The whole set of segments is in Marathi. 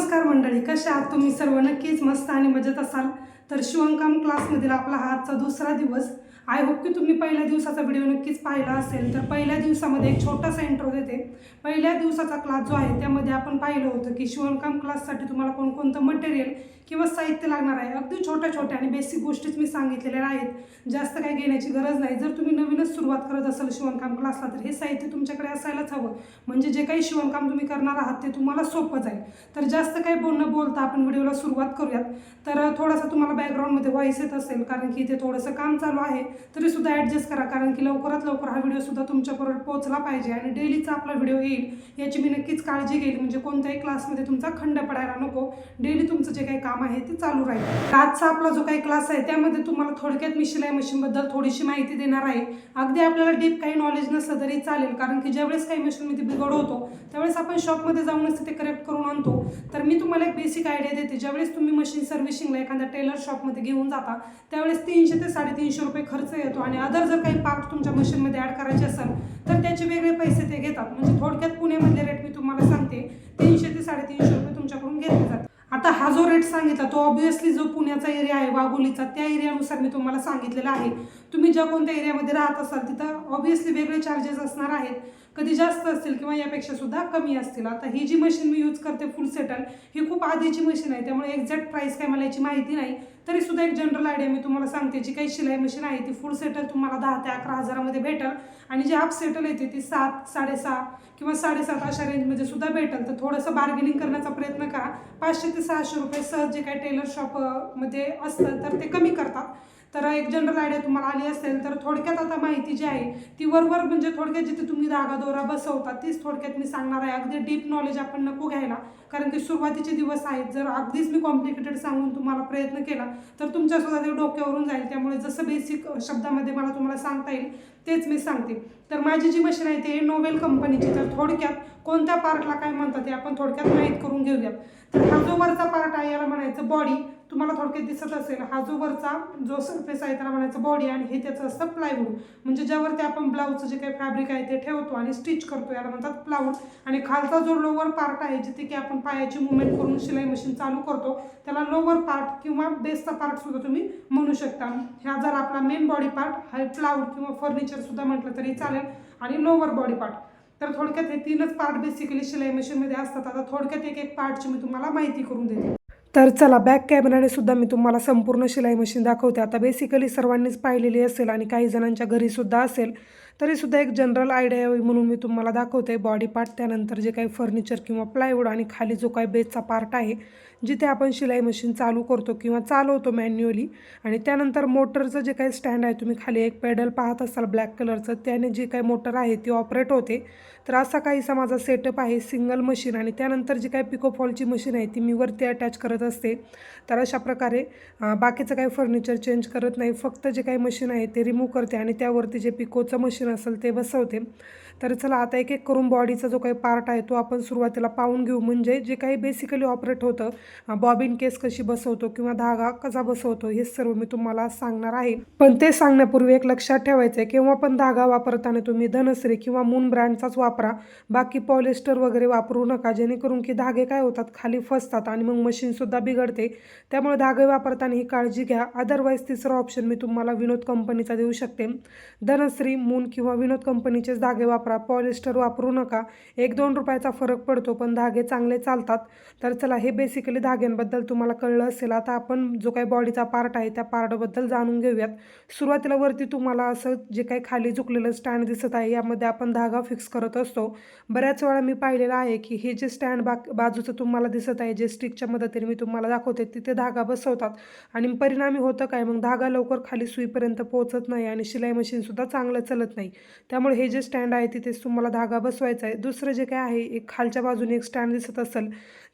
नमस्कार मंडळी कशा आहात तुम्ही? सर्व नक्कीच मस्त आणि मजेत असाल. तर शिवणकाम क्लासमधील आपला हा आजचा दुसरा दिवस. आय होप की तुम्ही पहिल्या दिवसाचा व्हिडिओ नक्कीच पाहिला असेल. तर पहिल्या दिवसामध्ये एक छोटासा इंट्रो देते पहिल्या दिवसाचा क्लास जो आहे त्यामध्ये आपण पाहिलं होतं की शिवणकाम क्लाससाठी तुम्हाला कोणकोणतं मटेरियल किंवा साहित्य लागणार आहे. अगदी छोट्या छोट्या आणि बेसिक गोष्टीच मी सांगितलेल्या आहेत. जास्त काही घेण्याची गरज नाही. जर तुम्ही नवीनच सुरुवात करत असाल शिवणकाम क्लासला तर हे साहित्य तुमच्याकडे असायलाच हवं. म्हणजे जे काही शिवणकाम तुम्ही करणार आहात ते तुम्हाला सोपं जाईल. तर जास्त काही बोलणं बोलता आपण व्हिडिओला सुरुवात करूयात. तर थोडासा तुम्हाला बॅकग्राऊंडमध्ये व्हॉइस येत असेल कारण की इथे थोडंसं काम चालू आहे. तरीसुद्धा ॲडजस्ट करा. कारण की लवकरात लवकर हा व्हिडिओसुद्धा तुमच्यापर्यंत पोहोचला पाहिजे आणि डेलीचा आपला व्हिडिओ येईल याची मी नक्कीच काळजी घेईल. म्हणजे कोणत्याही क्लासमध्ये तुमचा खंड पडायला नको. डेली तुमचं जे काही काम आहे ते चालू राहील. आजचा आपला जो काही क्लास आहे त्यामध्ये तुम्हाला थोडक्यात मी शिलाई मशीनबद्दल थोडीशी माहिती देणार आहे. अगदी आपल्याला डीप काही नॉलेज नसलं तरी चालेल. कारण की ज्यावेळेस काही मशीनमध्ये बिघड होतो त्यावेळेस आपण शॉपमध्ये जाऊनच ते करेक्ट करून आणतो. तर मी तुम्हाला एक बेसिक आयडिया देते. ज्यावेळेस तुम्ही मशीन सर्व्हिसिंगला एखाद्या टेलर शॉपमध्ये घेऊन जाता त्यावेळेस तीनशे ते साडेतीनशे रुपये खर्च येतो आणि अदर जर काही पार्ट तुमच्या मशीनमध्ये ॲड करायचे असेल तर त्याचे वेगळे पैसे ते घेतात. म्हणजे थोडक्यात पुण्यामधले रेट मी तुम्हाला सांगते. तीनशे ते साडेतीनशे रुपये तुमच्याकडून घेतले जातात. आता हा जो रेट सांगितला तो ऑब्विसली जो पुण्याचा एरिया आहे वाघोलीचा त्या एरियानुसार मी तुम्हाला सांगितलेला आहे. तुम्ही ज्या कोणत्या एरियामध्ये राहत असाल तिथं ऑब्वियसली वेगळे चार्जेस असणार आहेत. कधी जास्त असतील किंवा यापेक्षा सुद्धा कमी असतील. आता ही जी मशीन मी यूज करते फुल सेटल ही खूप आधीची मशीन आहे. त्यामुळे एक्झॅक्ट प्राईस काय मला याची माहिती नाही. तरी सुद्धा एक जनरल आयडिया मी तुम्हाला सांगते. जी काही शिलाई मशीन आहे ती फुल सेटल तुम्हाला दहा ते अकरा हजारामध्ये भेटेल. आणि जी हाफ सेटल येते ती सात साडेसहा किंवा साडेसात अशा रेंजमध्ये सुद्धा भेटेल. तर थोडंसं बार्गेनिंग करण्याचा प्रयत्न करा. पाचशे ते सहाशे रुपये सहज जे काही टेलर शॉपमध्ये असतं तर ते कमी करतात. तर एक जनरल आयडिया तुम्हाला आली असेल तर थोडक्यात आता माहिती जी आहे ती वरवर म्हणजे थोडक्यात जिथे तुम्ही धागा दोरा बसवता तीच थोडक्यात मी सांगणार आहे. अगदी डीप नॉलेज आपण नको घ्यायला कारण की सुरुवातीचे दिवस आहेत. जर अगदीच मी कॉम्प्लिकेटेड सांगून तुम्हाला प्रयत्न केला तर तुमच्यासुद्धा ते डोक्यावरून जाईल. त्यामुळे जसं बेसिक शब्दामध्ये मला तुम्हाला सांगता येईल तेच मी सांगते. तर माझी जी मशीन आहे ते नोवेल कंपनीची तर थोडक्यात कोणत्या पार्टला काय म्हणतात ते आपण थोडक्यात माहीत करून घेऊयात. तर हा जो वरचा पार्ट आहे याला म्हणायचं बॉडी तुम्हाला थोडक्यात दिसत असेल हा जो वरचा जो सरफेस आहे त्याला म्हणायचं बॉडी आणि हे त्याचं असतं प्लायवूड म्हणजे ज्यावरती आपण ब्लाऊजचं जे काही फॅब्रिक आहे ते ठेवतो आणि स्टिच करतो याला म्हणतात प्लाऊड आणि खालचा जो लोअर पार्ट आहे जिथे की आपण पायाची मुवमेंट करून शिलाई मशीन चालू करतो त्याला लोवर पार्ट किंवा बेसचा पार्टसुद्धा तुम्ही म्हणू शकता. ह्या जर आपला मेन बॉडी पार्ट हा प्लाऊड किंवा फर्निचरसुद्धा म्हटलं तरी चालेल आणि लोअर बॉडी पार्ट तर थोडक्यात हे तीनच पार्ट बेसिकली शिलाई मशीनमध्ये असतात. आता थोडक्यात एक एक पार्टची मी तुम्हाला माहिती करून देते. तर चला बॅक कॅमेराने सुद्धा मी तुम्हाला संपूर्ण शिलाई मशीन दाखवते. आता बेसिकली सर्वांनीच पाहिलेली असेल आणि काही जणांच्या घरीसुद्धा असेल तरीसुद्धा एक जनरल आयडिया यावी म्हणून मी तुम्हाला दाखवते. बॉडी पार्ट त्यानंतर जे काही फर्निचर किंवा प्लायवूड आणि खाली जो काही बेसचा पार्ट आहे जिथे आपण शिलाई मशीन चालू करतो किंवा चालवतो मॅन्युअली आणि त्यानंतर मोटरचं जे काही स्टँड आहे तुम्ही खाली एक पेडल पाहत असाल ब्लॅक कलरचं त्याने जी काही मोटर आहे ती ऑपरेट होते. तर असा काहीसा माझा सेटअप आहे सिंगल मशीन आणि त्यानंतर जी काही पिकोफॉलची मशीन आहे ती मी वरती अटॅच करत असते. तर अशा प्रकारे बाकीचं काही फर्निचर चेंज करत नाही. फक्त जे काही मशीन आहे ते रिमूव्ह करते आणि त्यावरती जे पिकोचं मशीन असेल ते बसवते. तर चला आता एक एक करून बॉडीचा जो काही पार्ट आहे तो आपण सुरुवातीला पाहून घेऊ. म्हणजे जे काही बेसिकली ऑपरेट होतं बॉबिन केस कशी बसवतो किंवा धागा कसा बसवतो हे सर्व मी तुम्हाला सांगणार आहे. पण ते सांगण्यापूर्वी एक लक्षात ठेवायचं आहे किंवा पण धागा वापरताना तुम्ही धनश्री किंवा मून ब्रँडचाच वापरा. बाकी पॉलिस्टर वगैरे वापरू नका जेणेकरून की धागे काय होतात खाली फसतात आणि मग मशीनसुद्धा बिघडते. त्यामुळे धागे वापरताना ही काळजी घ्या. अदरवाईज तिसरा ऑप्शन मी तुम्हाला विनोद कंपनीचा देऊ शकते. धनश्री मून किंवा विनोद कंपनीचेच धागे वापर. पॉलिस्टर वापरू नका. एक दोन रुपयाचा फरक पडतो पण धागे चांगले चालतात. तर चला हे बेसिकली धाग्यांबद्दल तुम्हाला कळलं असेल. आता आपण जो काही बॉडीचा पार्ट आहे त्या पार्टबद्दल जाणून घेऊयात. सुरुवातीला वरती तुम्हाला असं जे काही खाली झुकलेलं स्टँड दिसत आहे यामध्ये आपण धागा फिक्स करत असतो. बऱ्याच वेळा मी पाहिलेलं आहे की हे जे स्टँड बा बाजूचं तुम्हाला दिसत आहे जे स्टिकच्या मदतीने मी तुम्हाला दाखवते तिथे धागा बसवतात. आणि परिणामी होतं काय? मग धागा लवकर खाली सुईपर्यंत पोहोचत नाही आणि शिलाई मशीनसुद्धा चांगलं चालत नाही. त्यामुळे हे जे स्टँड आहे तिथेच तुम्हाला धागा बसवायचा आहे. दुसरं जे काय आहे एक खालच्या बाजूने एक स्टँड दिसत असेल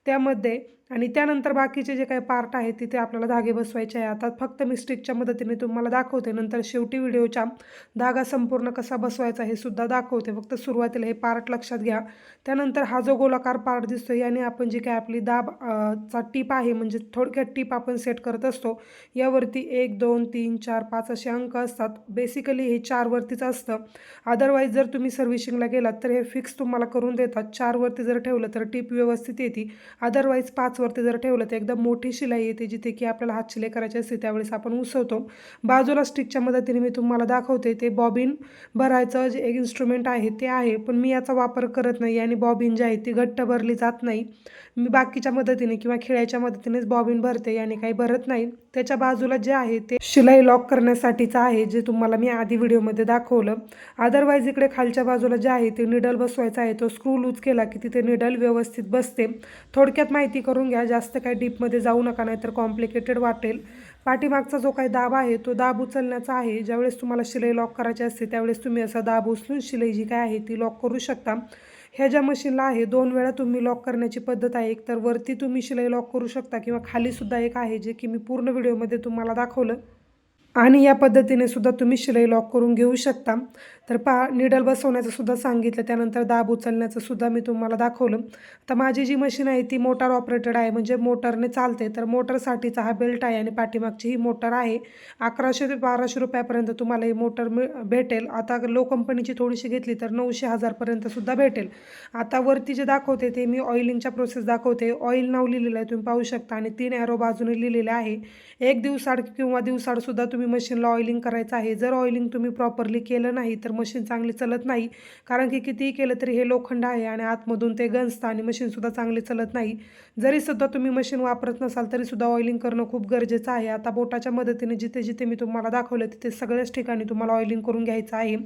त्यामध्ये आणि त्यानंतर बाकीचे जे काही पार्ट आहेत तिथे आपल्याला धागे बसवायचे आहे. आता फक्त मी स्टिकच्या मदतीने तुम्हाला दाखवते. नंतर शेवटी व्हिडिओच्या धागा संपूर्ण कसा बसवायचा हे सुद्धा दाखवते. फक्त सुरुवातीला हे पार्ट लक्षात घ्या. त्यानंतर हा जो गोलाकार पार्ट दिसतो याने आपण जी काय आपली दाब चा टीप आहे म्हणजे थोडक्यात टीप आपण सेट करत असतो यावरती एक दोन तीन चार पाच असे अंक असतात. बेसिकली हे चारवरतीच असतं. अदरवाईज जर तुम्ही सर्व्हिसिंगला गेलात तर हे फिक्स तुम्हाला करून देतात. चारवरती जर ठेवलं तर टीप व्यवस्थित येते. अदरवाईज पाच पाचवरती जर ठेवलं तर एकदम मोठी शिलाई येते जिथे की आपल्याला हात शिलाई करायची असते त्यावेळेस आपण उसवतो बाजूला स्टिकच्या मदतीने मी तुम्हाला दाखवते ते बॉबिन भरायचं जे एक इन्स्ट्रुमेंट आहे ते आहे. पण मी याचा वापर करत नाही आणि बॉबिन जी आहे ती घट्ट भरली जात नाही. मी बाकीच्या मदतीने किंवा खिळ्याच्या मदतीनेच बॉबिन भरते याने काही भरत नाही. त्याच्या बाजूला जे आहे ते शिलाई लॉक करण्यासाठीचं आहे जे तुम्हाला मी आधी व्हिडिओमध्ये दाखवलं. अदरवाईज इकडे खालच्या बाजूला जे आहे ते निडल बसवायचा आहे. तो स्क्रू लूज केला की तिथे निडल व्यवस्थित बसते. थोडक्यात माहिती करून घ्या जास्त काही डीपमध्ये जाऊ नका नाहीतर कॉम्प्लिकेटेड वाटेल. पाठीमागचा जो काही दाब आहे तो दाब उचलण्याचा आहे. ज्यावेळेस तुम्हाला शिलाई लॉक करायची असते त्यावेळेस तुम्ही असा दाब उचलून शिलाई जी काय आहे ती लॉक करू शकता. ह्या ज्या मशीनला आहे दोन वेळा तुम्ही लॉक करण्याची पद्धत आहे. एक तर वरती तुम्ही शिलाई लॉक करू शकता किंवा खालीसुद्धा एक आहे जे की मी पूर्ण व्हिडिओमध्ये तुम्हाला दाखवलं. आणि या पद्धतीने सुद्धा तुम्ही शिलाई लॉक करून घेऊ शकता. तर पहा निडल बसवण्याचंसुद्धा सांगितलं त्यानंतर दाब उचलण्याचंसुद्धा मी तुम्हाला दाखवलं. तर माझी जी मशीन आहे ती मोटार ऑपरेटेड आहे म्हणजे मोटरने चालते. तर मोटरसाठीचा हा बेल्ट आहे आणि पाठीमागची ही मोटर आहे. अकराशे ते बाराशे रुपयापर्यंत तुम्हाला ही मोटर मिळ भेटेल. आता लो कंपनीची थोडीशी घेतली तर नऊशे हजारपर्यंतसुद्धा भेटेल. आता वरती जे दाखवते ते मी ऑइलिंगच्या प्रोसेस दाखवते. ऑइल नाव लिहिलेलं आहे तुम्ही पाहू शकता. आणि तीन ॲरो बाजूने लिहिलेले आहे. एक दिवसाड किंवा दिवसाडसुद्धा तुम्ही मशीनला ऑइलिंग करायचं आहे. जर ऑइलिंग तुम्ही प्रॉपरली केलं नाही तर मशीन चांगली चालत नाही. कारण की कितीही केलं तरी हे लोखंड आहे आणि आतमधून ते गंजतं आणि मशीनसुद्धा चांगली चालत नाही. जरी सुद्धा तुम्ही मशीन वापरत नसाल तरीसुद्धा ऑइलिंग करणं खूप गरजेचं आहे. आता बोटाच्या मदतीने जिथे जिथे मी तुम्हाला दाखवलं तिथे सगळ्याच ठिकाणी तुम्हाला ऑइलिंग करून घ्यायचं आहे.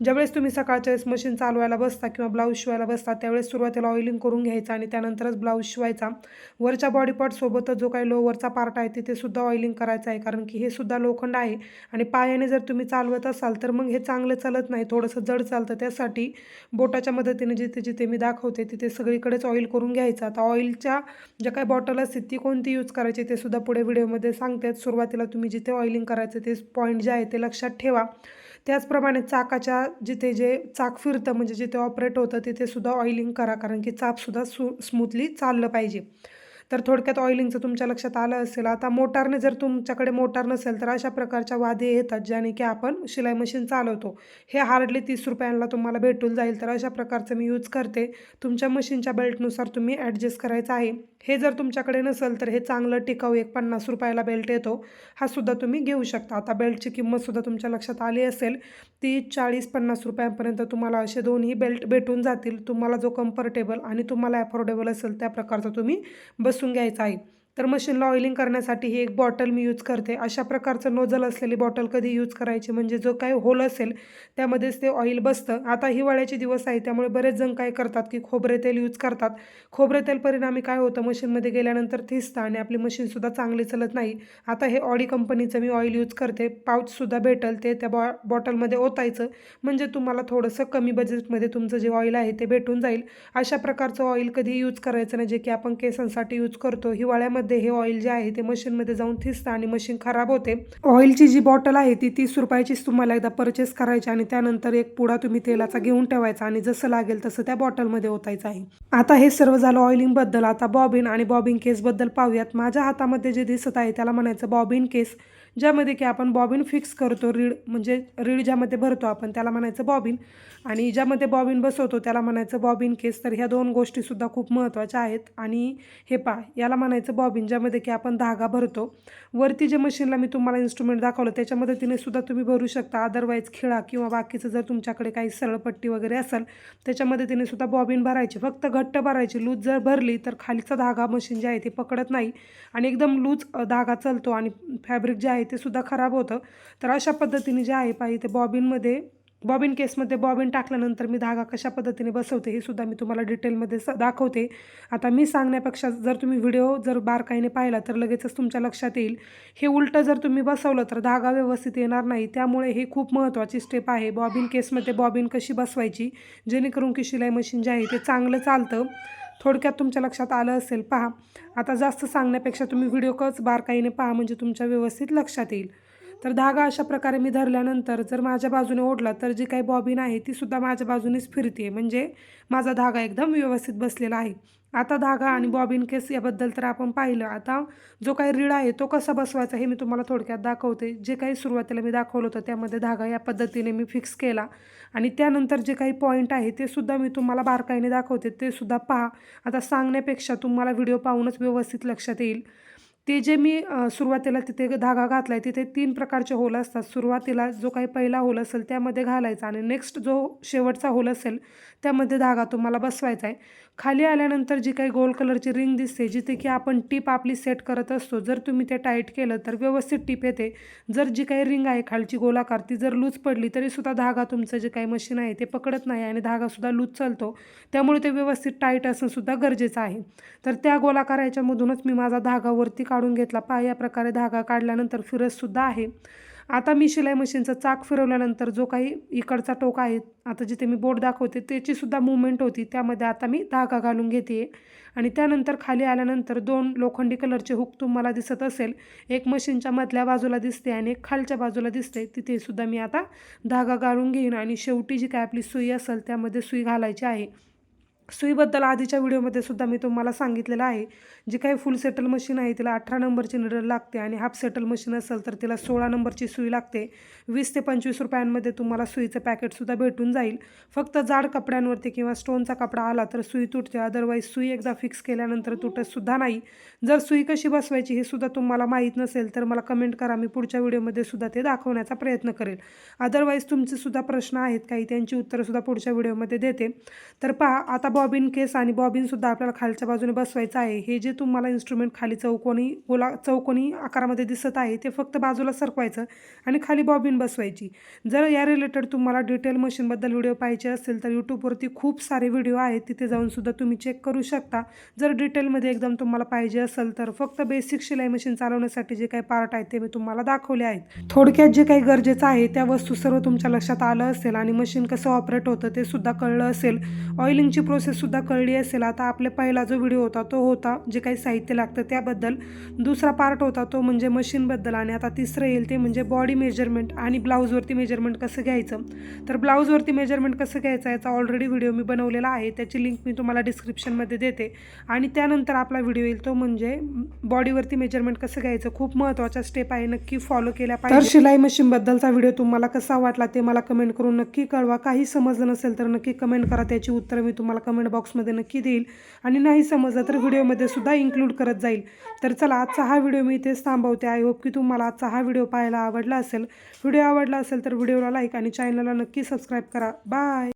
ज्यावेळेस तुम्ही सकाळच्या वेळेस मशीन चालवायला बसता किंवा ब्लाऊज शिवायला बसता त्यावेळेस सुरुवातीला ऑइलिंग करून घ्यायचं आणि त्यानंतरच ब्लाऊज शिवायचा. वरच्या बॉडी पार्टसोबतच जो काही लोवरचा पार्ट आहे तिथे सुद्धा ऑइलिंग करायचं आहे. कारण की हे सुद्धा लोखंड आहे आणि पायाने जर तुम्ही चालवत असाल तर मग हे चांगलं चालत नाही. थोडंसं जड चालतं. त्यासाठी बोटाच्या मदतीने जिथे जिथे मी दाखवते तिथे सगळीकडेच ऑइल करून घ्यायचं. आता ऑइलच्या ज्या काही बॉटल असते ती कोणती यूज करायची ते सुद्धा पुढे व्हिडिओमध्ये सांगतात सुरुवातीला तुम्ही जिथे ऑइलिंग करायचं ते पॉईंट जे आहे ते लक्षात ठेवा. त्याचप्रमाणे चाकाच्या जिथे जे चाक फिरतं म्हणजे जिथे ऑपरेट होतं तिथे सुद्धा ऑइलिंग करा कारण की चापसुद्धा सु स्मूथली चाललं पाहिजे. तर थोडक्यात ऑइलिंगचं तुमच्या लक्षात आलं असेल. आता मोटारने जर तुमच्याकडे मोटार नसेल तर अशा प्रकारच्या वादे येतात ज्याने की आपण शिलाई मशीन चालवतो. हे हार्डली तीस रुपयांना तुम्हाला भेटून जाईल तर अशा प्रकारचं मी यूज करते. तुमच्या मशीनच्या बेल्टनुसार तुम्ही ॲडजस्ट करायचं आहे. हे जर तुमच्याकडे नसेल तर हे चांगलं टिकाऊ एक पन्नास रुपयाला बेल्ट येतो. हा सुद्धा तुम्ही घेऊ शकता. आता बेल्टची किंमतसुद्धा तुमच्या लक्षात आली असेल ती चाळीस पन्नास रुपयांपर्यंत तुम्हाला असे दोन्ही बेल्ट भेटून जातील. तुम्हाला जो कम्फर्टेबल आणि तुम्हाला ॲफोर्डेबल असेल त्या प्रकारचा तुम्ही बस बसून घ्यायचा आहे. तर मशीनला ऑइलिंग करण्यासाठी ही एक बॉटल मी यूज करते. अशा प्रकारचं नोजल असलेली बॉटल कधी यूज करायची म्हणजे जो काही होल असेल त्यामध्येच ते ऑइल बसतं. आता हिवाळ्याचे दिवस आहे त्यामुळे बरेच जण काय करतात की खोबरे तेल यूज करतात. खोबरे तेल परिणामी काय होतं? मशीनमध्ये गेल्यानंतर थिसतं आणि आपली मशीनसुद्धा चांगली चालत नाही. आता हे ऑडी कंपनीचं मी ऑइल यूज करते. पाऊचसुद्धा भेटल ते त्या बॉ बॉटलमध्ये ओतायचं. म्हणजे तुम्हाला थोडंसं कमी बजेटमध्ये तुमचं जे ऑइल आहे ते भेटून जाईल. अशा प्रकारचं ऑइल कधी यूज करायचं नाही. जे की आपण केसांसाठी यूज करतो. हिवाळ्यामध्ये मध्ये हे ऑइल जे आहे ते मशीनमध्ये जाऊन थिसतं आणि मशीन खराब होते. ऑइलची जी बॉटल आहे ती तीस रुपयाचीच तुम्हाला एकदा परचेस करायची आणि त्यानंतर एक पुडा तुम्ही तेलाचा घेऊन ठेवायचा आणि जसं लागेल तसं त्या बॉटलमध्ये ओतायचं आहे. आता हे सर्व झालं ऑइलिंगबद्दल आता बॉबिन आणि बॉबिन केसबद्दल पाहूयात. माझ्या हातामध्ये जे दिसत आहे त्याला म्हणायचं बॉबिन केस ज्यामध्ये की आपण बॉबिन फिक्स करतो रीड म्हणजे रीड ज्यामध्ये भरतो आपण त्याला म्हणायचं बॉबिन आणि ज्यामध्ये बॉबिन बसवतो त्याला म्हणायचं बॉबिन केस तर ह्या दोन गोष्टीसुद्धा खूप महत्त्वाच्या आहेत. आणि हे पा याला म्हणायचं बॉबिन ज्यामध्ये की आपण धागा भरतो. वरती जे मशीनला मी तुम्हाला इन्स्ट्रुमेंट दाखवलं त्याच्या मदतीने सुद्धा तुम्ही भरू शकता. अदरवाईज खिळा किंवा बाकीचं जर तुमच्याकडे काही सरळपट्टी वगैरे असेल त्याच्या मदतीने सुद्धा बॉबिन भरायची. फक्त घट्ट भरायची. लूज जर भरली तर खालीचा धागा मशीन जे आहे ते पकडत नाही. आणि एकदम लूज धागा चालतो. आणि फॅब्रिक जे आहे ते सुद्धा खराब होतं. तर अशा पद्धतीने जे आहे पाहिजे ते बॉबिनमध्ये बॉबिन केसमध्ये बॉबिन टाकल्यानंतर मी धागा कशा पद्धतीने बसवते हे सुद्धा मी तुम्हाला डिटेलमध्ये स दाखवते. आता मी सांगण्यापेक्षा जर तुम्ही व्हिडिओ जर बारकाईने पाहिला तर लगेचच तुमच्या लक्षात येईल. हे उलटं जर तुम्ही बसवलं तर धागा व्यवस्थित येणार नाही. त्यामुळे हे खूप महत्त्वाची स्टेप आहे. बॉबिन केसमध्ये बॉबिन कशी बसवायची? जेणेकरून की शिलाई मशीन जे आहे ते चांगलं चालतं. थोडक्यात तुमच्या लक्षात आलं असेल. पहा आता जास्त सांगण्यापेक्षा तुम्ही व्हिडिओ कच बारकाईने पहा म्हणजे तुमच्या व्यवस्थित लक्षात येईल. तर धागा अशा प्रकारे मी धरल्यानंतर जर माझ्या बाजूने ओढला तर जी काही बॉबिन आहे ती सुद्धा माझ्या बाजूनेच फिरते म्हणजे माझा धागा एकदम व्यवस्थित बसलेला आहे. आता धागा आणि बॉबिन केस याबद्दल तर आपण पाहिलं. आता जो काही रीळ आहे तो कसा बसवायचा हे मी तुम्हाला थोडक्यात दाखवते. जे काही सुरुवातीला मी दाखवलं होतं त्यामध्ये धागा या पद्धतीने मी फिक्स केला. आणि त्यानंतर जे काही पॉईंट आहे ते सुद्धा मी तुम्हाला बारकाईने दाखवते. ते सुद्धा पहा. आता सांगण्यापेक्षा तुम्हाला व्हिडिओ पाहूनच व्यवस्थित लक्षात येईल. ते जे मी सुरुवातीला तिथे धागा घातला आहे तिथे तीन प्रकारचे होल असतात. सुरुवातीला जो काही पहिला होल असेल त्यामध्ये घालायचा आणि नेक्स्ट जो शेवटचा होल असेल त्यामध्ये धागा तुम्हाला बसवायचा आहे खाली आल्यानंतर जी काही गोल्ड कलरची रिंग दिसते जिथे की आपण टीप आपली सेट करत असतो जर तुम्ही ते टाईट केलं तर व्यवस्थित टीप येते. जर जी काही रिंग आहे खालची गोलाकार ती जर लूज पडली तरीसुद्धा धागा तुमचं जे काही मशीन आहे ते पकडत नाही आणि धागासुद्धा लूज चालतो. त्यामुळे ते व्यवस्थित टाईट असणंसुद्धा गरजेचं आहे. तर त्या गोलाकार याच्यामधूनच मी माझा धागा वरती काढून घेतला. पहा या प्रकारे धागा काढल्यानंतर फिरतसुद्धा आहे. आता मी शिलाई मशीनचा चाक फिरवल्यानंतर जो काही इकडचा टोक आहे आता जिथे मी बोट दाखवते त्याचीसुद्धा मुवमेंट होती. त्यामध्ये आता मी धागा घालून घेते. आणि त्यानंतर खाली आल्यानंतर दोन लोखंडी कलरचे हुक तुम्हाला दिसत असेल. एक मशीनच्या मधल्या बाजूला दिसते आणि एक खालच्या बाजूला दिसते. तिथेसुद्धा मी आता धागा घालून घेईन. आणि शेवटी जी काय आपली सुई असेल त्यामध्ये सुई घालायची आहे. सुईबद्दल आधीच्या व्हिडिओमध्ये सुद्धा मी तुम्हाला सांगितलेलं आहे. जी काही फुल सेटल मशीन आहे तिला अठरा नंबरची निडल लागते आणि हाफ सेटल मशीन असेल तर तिला सोळा नंबरची सुई लागते. वीस ते पंचवीस रुपयांमध्ये तुम्हाला सुईचं पॅकेटसुद्धा भेटून जाईल. फक्त जाड कपड्यांवरती किंवा स्टोनचा कपडा आला तर सुई तुटते. अदरवाईज सुई एकदा फिक्स केल्यानंतर तुटतसुद्धा नाही. जर सुई कशी बसवायची हे सुद्धा तुम्हाला माहीत नसेल तर मला कमेंट करा. मी पुढच्या व्हिडिओमध्ये सुद्धा ते दाखवण्याचा प्रयत्न करेल. अदरवाईज तुमचे सुद्धा प्रश्न आहेत. काही त्यांची उत्तरंसुद्धा पुढच्या व्हिडिओमध्ये देते. तर पहा आता बॉबिन केस आणि बॉबिनसुद्धा आपल्याला खालच्या बाजूने बसवायचं आहे. हे जे तुम्हाला इन्स्ट्रुमेंट खाली चौकोनी गोला चौकोनी आकारामध्ये दिसत आहे ते फक्त बाजूला सरकवायचं आणि खाली बॉबिन बसवायची. जर या रिलेटेड तुम्हाला डिटेल मशीनबद्दल व्हिडिओ पाहिजे असेल तर यूट्यूबवरती खूप सारे व्हिडिओ आहेत. तिथे जाऊन सुद्धा तुम्ही चेक करू शकता. जर डिटेलमध्ये एकदम तुम्हाला पाहिजे असेल तर फक्त बेसिक शिलाई मशीन चालवण्यासाठी जे काही पार्ट आहेत ते मी तुम्हाला दाखवले आहेत. थोडक्यात जे काही गरजेचं आहे त्या वस्तू सर्व तुमच्या लक्षात आलं असेल आणि मशीन कसं ऑपरेट होतं ते सुद्धा कळलं असेल. ऑइलिंगची प्रोसेस प्रोसेससुद्धा कळली असेल. आता आपले पहिला जो व्हिडिओ होता तो होता जे काही साहित्य लागतं त्याबद्दल. दुसरा पार्ट होता तो म्हणजे मशीनबद्दल आणि आता तिसरं येईल ते म्हणजे बॉडी मेजरमेंट आणि ब्लाऊजवरती मेजरमेंट कसं घ्यायचं. तर ब्लाऊजवरती मेजरमेंट कसं घ्यायचं याचा ऑलरेडी व्हिडिओ मी बनवलेला आहे. त्याची लिंक मी तुम्हाला डिस्क्रिप्शनमध्ये देते. आणि त्यानंतर आपला व्हिडिओ येईल तो म्हणजे बॉडीवरती मेजरमेंट कसं घ्यायचं. खूप महत्त्वाच्या स्टेप आहे. नक्की फॉलो केल्या पाहिजे. तर शिलाई मशीनबद्दलचा व्हिडिओ तुम्हाला कसा वाटला ते मला कमेंट करून नक्की कळवा. काही समजलं नसेल तर नक्की कमेंट करा. त्याची उत्तरं मी तुम्हाला कमेंट बॉक्समध्ये नक्की देईल. आणि नाही समजलं तर व्हिडिओमध्ये सुद्धा इन्क्लूड करत जाईल. तर चला आजचा हा व्हिडिओ मी इथेच थांबवते. आय होप की तुम्हाला आजचा हा व्हिडिओ पाहायला आवडला असेल. व्हिडिओ आवडला असेल तर व्हिडिओला लाईक आणि चॅनलला नक्की सबस्क्राईब करा. बाय